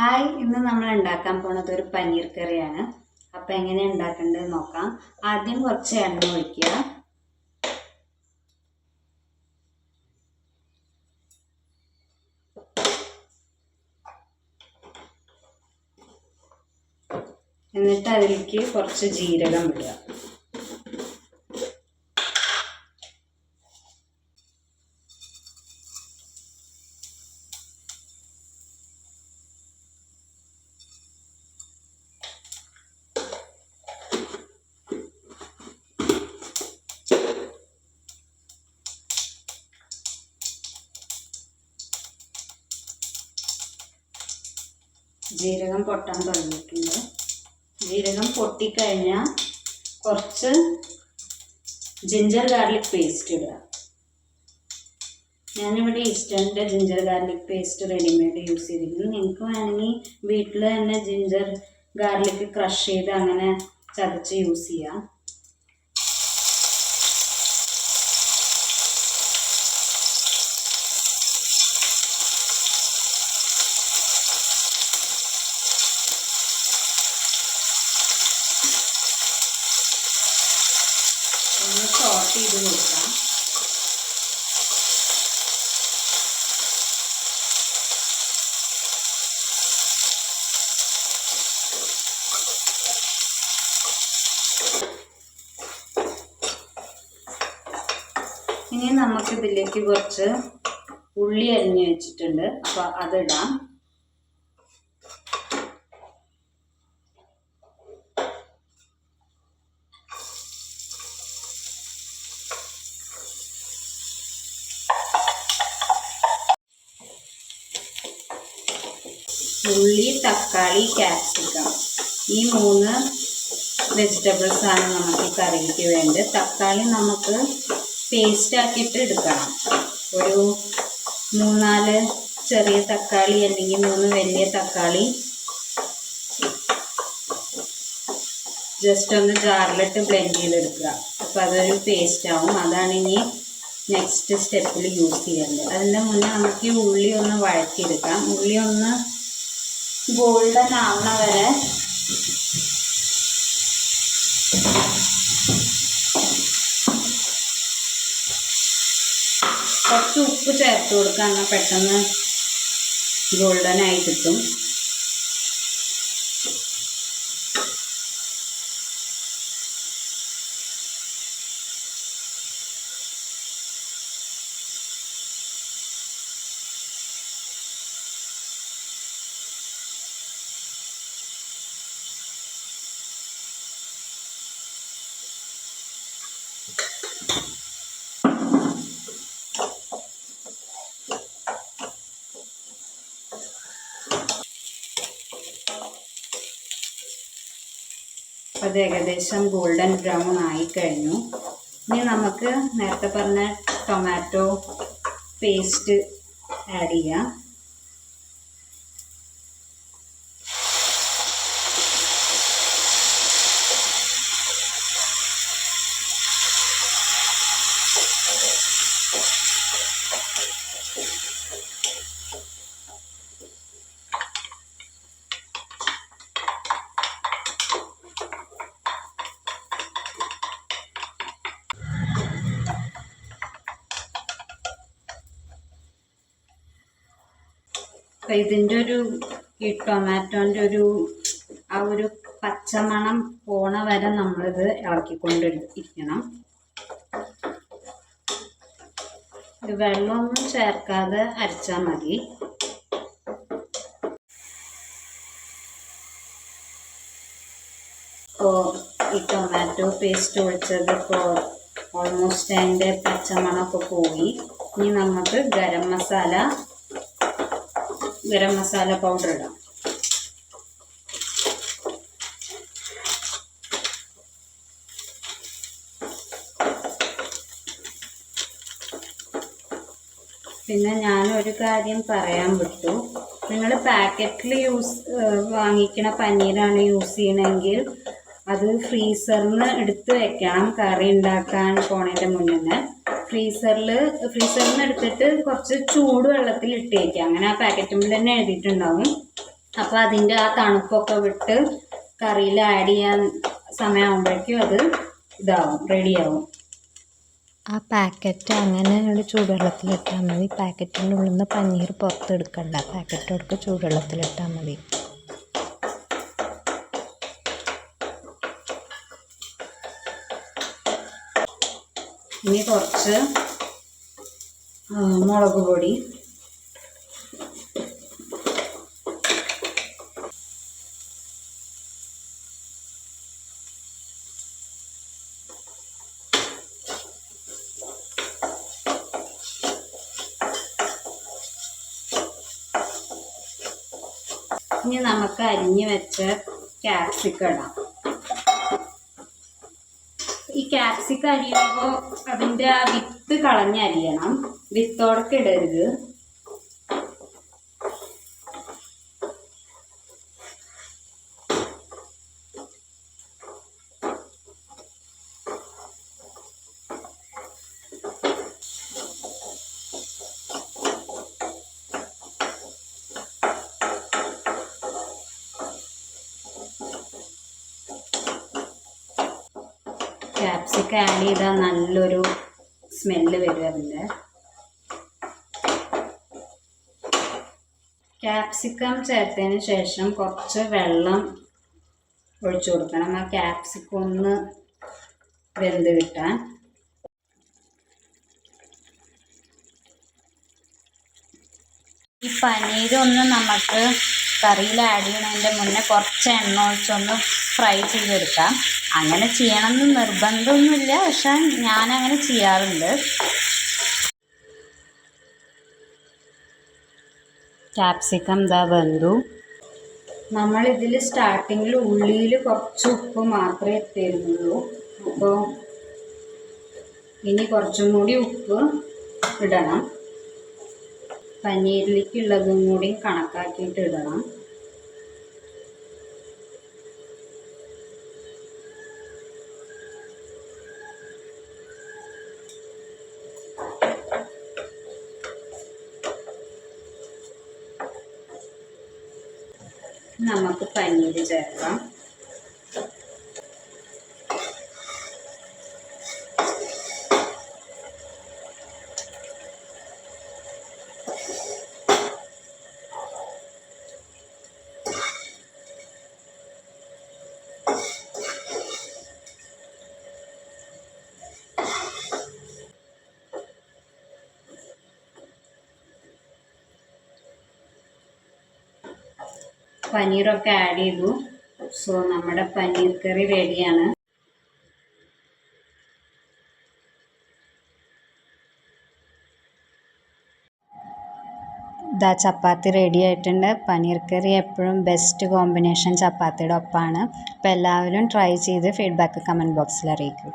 Hi ഇന്ന് നമ്മൾ ഉണ്ടാക്കാൻ പോണത് ഒരു പനീർ കറിയാണ്. അപ്പം എങ്ങനെ ഉണ്ടാക്കേണ്ടത് നോക്കാം. ആദ്യം കുറച്ച് എണ്ണ ഒഴിക്കുക. എന്നിട്ട് അതിലേക്ക് കുറച്ച് ജീരകം ഇടുക. ജീരകം പൊട്ടാൻ തുടങ്ങിയിട്ടുണ്ട്. ജീരകം പൊട്ടിക്കഴിഞ്ഞാൽ കുറച്ച് ജിഞ്ചർ ഗാർലിക് പേസ്റ്റ് ഇടുക. ഞാനിവിടെ ഈസ്റ്റേണിന്റെ ginger garlic paste readymade use ചെയ്തിരിക്കുന്നു. നിങ്ങൾക്ക് വേണമെങ്കിൽ വീട്ടിൽ തന്നെ ജിഞ്ചർ ഗാർലിക് ക്രഷ് ചെയ്ത് അങ്ങനെ ചതച്ച് യൂസ് ചെയ്യാം. സോട്ട് ചെയ്ത് കൊടുക്കാം. ഇനി നമുക്ക് ഇതിലേക്ക് കുറച്ച് ഉള്ളി അരിഞ്ഞ് വെച്ചിട്ടുണ്ട്. അപ്പോൾ അതിടാം. ഉള്ളി തക്കാളി ക്യാപ്സിക്കം ഈ മൂന്ന് വെജിറ്റബിൾസ് ആണ് നമുക്ക് ഈ കറിക്ക് വേണ്ടത്. തക്കാളി നമുക്ക് പേസ്റ്റ് ആക്കിയിട്ട് എടുക്കണം. ഒരു മൂന്നാൽ ചെറിയ തക്കാളി അല്ലെങ്കിൽ മൂന്ന് വലിയ തക്കാളി ജസ്റ്റ് ഒന്ന് ജാറിലിട്ട് ബ്ലെൻഡ് ചെയ്തെടുക്കുക. അപ്പോൾ അതൊരു പേസ്റ്റ് ആവും. അതാണ് ഇനി നെക്സ്റ്റ് സ്റ്റെപ്പിൽ യൂസ് ചെയ്യേണ്ടത്. അതിന്റെ മുന്നേ നമുക്ക് ഈ ഉള്ളി ഒന്ന് വഴറ്റിയെടുക്കാം. ഉള്ളി ഒന്ന് ഗോൾഡൻ ആവണ വരെ കുറച്ച് ഉപ്പ് ചേർത്ത് എന്നാൽ പെട്ടെന്ന് ഗോൾഡൻ ആയി കിട്ടും. അത് ഏകദേശം ഗോൾഡൻ ബ്രൗൺ ആയി കഴിഞ്ഞു. ഇനി നമുക്ക് നേരത്തെ പറഞ്ഞ ടൊമാറ്റോ പേസ്റ്റ് ആഡ് ചെയ്യാം. അപ്പം ഇതിന്റെ ഒരു ഈ ടൊമാറ്റോന്റെ ഒരു ആ ഒരു പച്ചമണം പോണ വരെ നമ്മളിത് ഇളക്കിക്കൊണ്ട് ഇരിക്കണം വെള്ളമൊന്നും ചേർക്കാതെ അരച്ചാൽ മതി. ഇപ്പോൾ ഈ ടൊമാറ്റോ പേസ്റ്റ് ഒഴിച്ചത് ഇപ്പോൾ ഓൾമോസ്റ്റ് അതിന്റെ പച്ചമണമൊക്കെ പോയി. ഇനി നമുക്ക് ഗരം മസാല ഗരം മസാല പൗഡർ ഇടാം. പിന്നെ ഞാനൊരു കാര്യം പറയാൻ വിട്ടു. നിങ്ങൾ പാക്കറ്റിൽ യൂസ് വാങ്ങിക്കണ പനീറാണ് യൂസ് ചെയ്യണമെങ്കിൽ അത് ഫ്രീസറിന് എടുത്ത് വെക്കണം കറി ഉണ്ടാക്കാൻ പോണതിന്റെ മുന്നേ ഫ്രീസറിൽ ഫ്രീസറിൽ നിന്ന് എടുത്തിട്ട് കുറച്ച് ചൂട് വെള്ളത്തിൽ ഇട്ടേക്കാം അങ്ങനെ ആ പാക്കറ്റുമ്പിൽ തന്നെ എഴുതിയിട്ടുണ്ടാവും. അപ്പോൾ അതിന്റെ ആ തണുപ്പൊക്കെ വിട്ട് കറിയിൽ ആഡ് ചെയ്യാൻ സമയമാകുമ്പോഴേക്കും അത് ഇതാവും റെഡിയാവും ആ പാക്കറ്റ് അങ്ങനെ ഒരു ചൂടുവെള്ളത്തിലിട്ടാൽ മതി. പാക്കറ്റിന്റെ ഉള്ളിൽ നിന്ന് പനീർ പുറത്തെടുക്കണ്ട. പാക്കറ്റോടൊക്കെ ചൂടുവെള്ളത്തിലിട്ടാൽ മതി. ഇനി കുറച്ച് മുളക് പൊടി. ഇനി നമുക്ക് അരിഞ്ഞു വെച്ച ക്യാപ്സിക്കം ഇടാം. ഈ ക്യാപ്സിക്കം അരിയുമ്പോൾ അതിന്റെ ആ വിത്ത് കളഞ്ഞരിയണം. വിത്തോടൊക്കെ ഇടരുത്. ക്യാപ്സിക്കം ആഡ് ചെയ്താൽ നല്ലൊരു സ്മെല്ല് വരും അതിന്റെ. ക്യാപ്സിക്കം ചേർത്തതിന് ശേഷം കുറച്ച് വെള്ളം ഒഴിച്ചു കൊടുക്കണം. ആ ക്യാപ്സിക്കം ഒന്ന് വെന്ത് കിട്ടാൻ. ഈ പനീരൊന്ന് നമുക്ക് കറിയിൽ ആഡ് ചെയ്യണതിന്റെ മുന്നേ കുറച്ച് എണ്ണ ഒഴിച്ചൊന്ന് ഫ്രൈ ചെയ്തെടുക്കാം. അങ്ങനെ ചെയ്യണമെന്ന് നിർബന്ധമൊന്നുമില്ല. പക്ഷെ ഞാനങ്ങനെ ചെയ്യാറുണ്ട്. ക്യാപ്സിക്കം ദ ബന്ധു. നമ്മളിതിൽ സ്റ്റാർട്ടിങ്ങിൽ ഉള്ളിയിൽ കുറച്ച് ഉപ്പ് മാത്രമേ ഇട്ടിരുന്നുള്ളൂ. അപ്പോൾ ഇനി കുറച്ചും കൂടി ഉപ്പ് ഇടണം. പനീരിലേക്കുള്ളതും കൂടി കണക്കാക്കിയിട്ട് ഇടണം. നമുക്ക് പനീർ ചേർക്കാം. പനീറൊക്കെ ആഡ് ചെയ്തു. സോ നമ്മുടെ പനീർ കറി റെഡിയാണ് ഇതാ ചപ്പാത്തി റെഡി ആയിട്ടുണ്ട്. പനീർ കറി എപ്പോഴും ബെസ്റ്റ് കോമ്പിനേഷൻ ചപ്പാത്തിയുടെ ഒപ്പമാണ് അപ്പോൾ എല്ലാവരും ട്രൈ ചെയ്ത് ഫീഡ്ബാക്ക് കമന്റ് ബോക്സിൽ അറിയിക്കും.